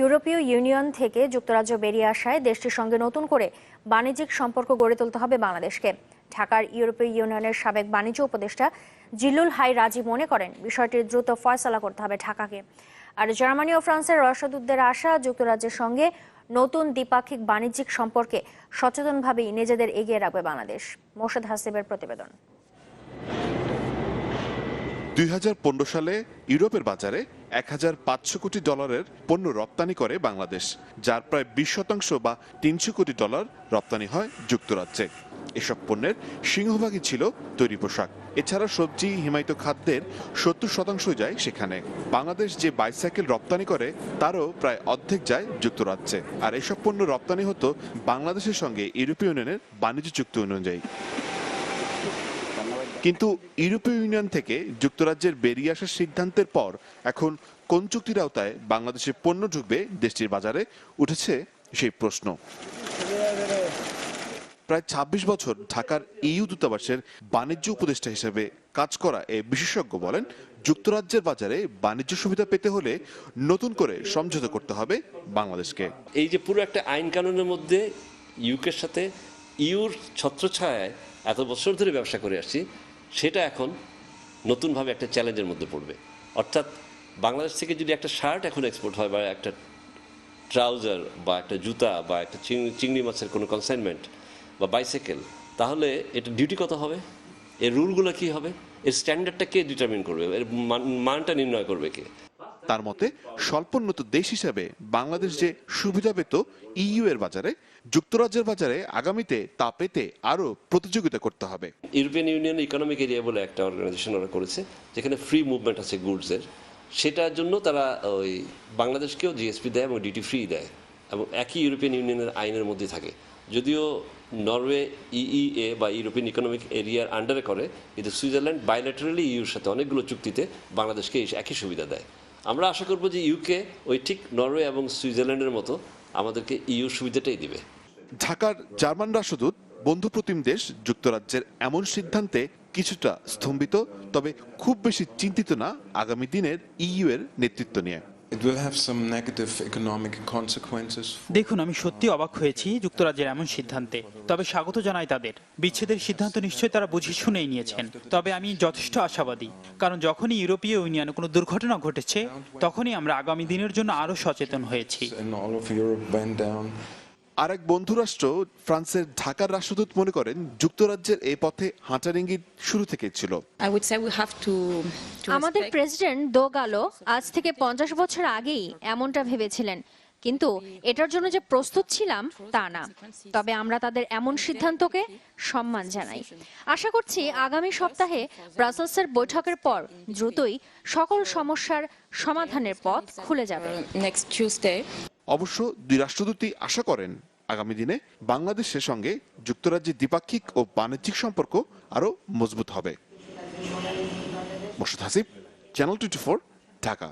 ইউরোপীয় ইউনিয়ন থেকে যুক্তরাজ্য বেরিয়ে আসায় দেশটির সঙ্গে নতুন করে বাণিজ্যিক সম্পর্ক গড়ে তুলতে হবে বাংলাদেশকে। ঢাকার ইউরোপীয় ইউনিয়নের সাবেক বাণিজ্য উপদেষ্টা জিল্লুল হাই রাজি মনে করেন বিষয়টির দ্রুত ফয়সলা করতে হবে ঢাকাকে। আর জার্মানি ও ফ্রান্সের রাষ্ট্রদূতদের আশা, যুক্তরাজ্যের সঙ্গে নতুন দ্বিপাক্ষিক বাণিজ্যিক সম্পর্কে সচেতনভাবেই নিজেদের এগিয়ে রাখবে বাংলাদেশ। মোর্শেদ হাসিবের প্রতিবেদন। দু হাজার পনেরো সালে ইউরোপের বাজারে এক হাজার পাঁচশো কোটি ডলারের পণ্য রপ্তানি করে বাংলাদেশ, যার প্রায় বিশ শতাংশ বা তিনশো কোটি ডলার রপ্তানি হয় যুক্তরাজ্যে। এসব পণ্যের সিংহভাগই ছিল তৈরি পোশাক। এছাড়া সবজি, হিমায়িত খাদ্যের সত্তর শতাংশ যায় সেখানে। বাংলাদেশ যে বাইসাইকেল রপ্তানি করে, তারও প্রায় অর্ধেক যায় যুক্তরাজ্যে। আর এসব পণ্য রপ্তানি হতো বাংলাদেশের সঙ্গে ইউরোপীয় ইউনিয়নের বাণিজ্য চুক্তি অনুযায়ী। কিন্তু ইউরোপীয় ইউনিয়ন থেকে যুক্তরাজ্যের বেরিয়ে আসার সিদ্ধান্তের পর এখন কোন চুক্তির আওতায় বাংলাদেশে পণ্য ঢুকবে দেশটির বাজারে উঠেছে সেই প্রশ্ন। প্রায় ২৬ বছর ঢাকার ইইউ দূতাবাসের বাণিজ্য উপদেষ্টা হিসেবে কাজ করা এ বিশেষজ্ঞ বলেন, যুক্তরাজ্যের বাজারে বাণিজ্য সুবিধা পেতে হলে নতুন করে সমঝোতা করতে হবে বাংলাদেশকে। এই যে পুরো একটা আইন কানুনের মধ্যে ইউকের সাথে ইউর ছত্রছায়ায় এত বছর ধরে ব্যবসা করে আসছি সেটা এখন নতুনভাবে একটা চ্যালেঞ্জের মধ্যে পড়বে। অর্থাৎ বাংলাদেশ থেকে যদি একটা শার্ট এখন এক্সপোর্ট হয় বা একটা ট্রাউজার বা একটা জুতা বা একটা চিংড়ি মাছের কোনো কনসাইনমেন্ট বা বাইসাইকেল তাহলে এটা ডিউটি কত হবে? এর রুলগুলো কি হবে? এর স্ট্যান্ডার্ডটা কে ডিটারমিন করবে? এর মান- মানটা নির্ণয় করবে কে? তার মতে, স্বল্পোন্নত দেশ হিসেবে বাংলাদেশ যে সুবিধা পেত ইইউ এর বাজারে, যুক্তরাজ্যের বাজারে আগামীতে তা পেতে আরও প্রতিযোগিতা করতে হবে। ইউরোপিয়ান ইউনিয়ন ইকোনমিক এরিয়া বলে একটা অর্গানাইজেশন ওরা করেছে, যেখানে ফ্রি মুভমেন্ট আছে গুডসের সেটার জন্য তারা ওই বাংলাদেশকেও জিএসপি দেয় এবং ডিউটি ফ্রি দেয় এবং একই ইউরোপিয়ান ইউনিয়নের আইনের মধ্যে থাকে। যদিও নরওয়ে ইইএ বা ইউরোপিয়ান ইকোনমিক এরিয়ার আন্ডারে করে, কিন্তু সুইজারল্যান্ড বাইলেটারালি ইউর সাথে অনেকগুলো চুক্তিতে বাংলাদেশকে একই সুবিধা দেয়। আমরা আশা করব যে ইউকে ওই ঠিক নরওয়ে এবং সুইজারল্যান্ডের মতো আমাদেরকে ইউ সুবিধাটাই দিবে। ঢাকার জার্মান রাষ্ট্রদূত, বন্ধুপ্রতিম দেশ, যুক্তরাজ্যের এমন সিদ্ধান্তে কিছুটা স্তম্ভিত, তবে খুব বেশি চিন্তিত না আগামী দিনের ইইউ এর নেতৃত্ব নিয়ে। It will have some negative economic consequences. দেখুন আমি সত্যি অবাক হয়েছি যুক্তরাজ্যের এমন সিদ্ধান্তে। তবে স্বাগত জানাই তাদের। বিচ্ছেদের সিদ্ধান্ত নিশ্চয়ই তারা বুঝে শুনেই নিয়েছেন। তবে আমি যথেষ্ট আশাবাদী কারণ যখনই ইউরোপীয় ইউনিয়নে কোনো দুর্ঘটনা ঘটেছে তখনই আমরা আগামী দিনের জন্য আরও সচেতন হয়েছি। And all of Europe went down. আর এক বন্ধু ফ্রান্সের ঢাকার রাষ্ট্রদূত মনে করেন যুক্তরাজ্যের এই পথে হাঁটার ইঙ্গিত শুরু থেকেই ছিল আমাদের প্রেসিডেন্ট দোগালো আজ থেকে পঞ্চাশ বছর আগেই এমনটা ভেবেছিলেন কিন্তু এটার জন্য যে প্রস্তুত ছিলাম তা না তবে আমরা তাদের এমন সিদ্ধান্তকে সম্মান জানাই আশা করছি আগামী সপ্তাহে ব্রাসেলসের বৈঠকের পর দ্রুতই সকল সমস্যার সমাধানের পথ খুলে যাবে নেক্সট Tuesday. অবশ্য দুই রাষ্ট্রদূতই আশা করেন আগামী দিনে বাংলাদেশের সঙ্গে যুক্তরাজ্যের দ্বিপাক্ষিক ও বাণিজ্যিক সম্পর্ক আরও মজবুত হবে। Morshed Hasib channel twenty Dhaka.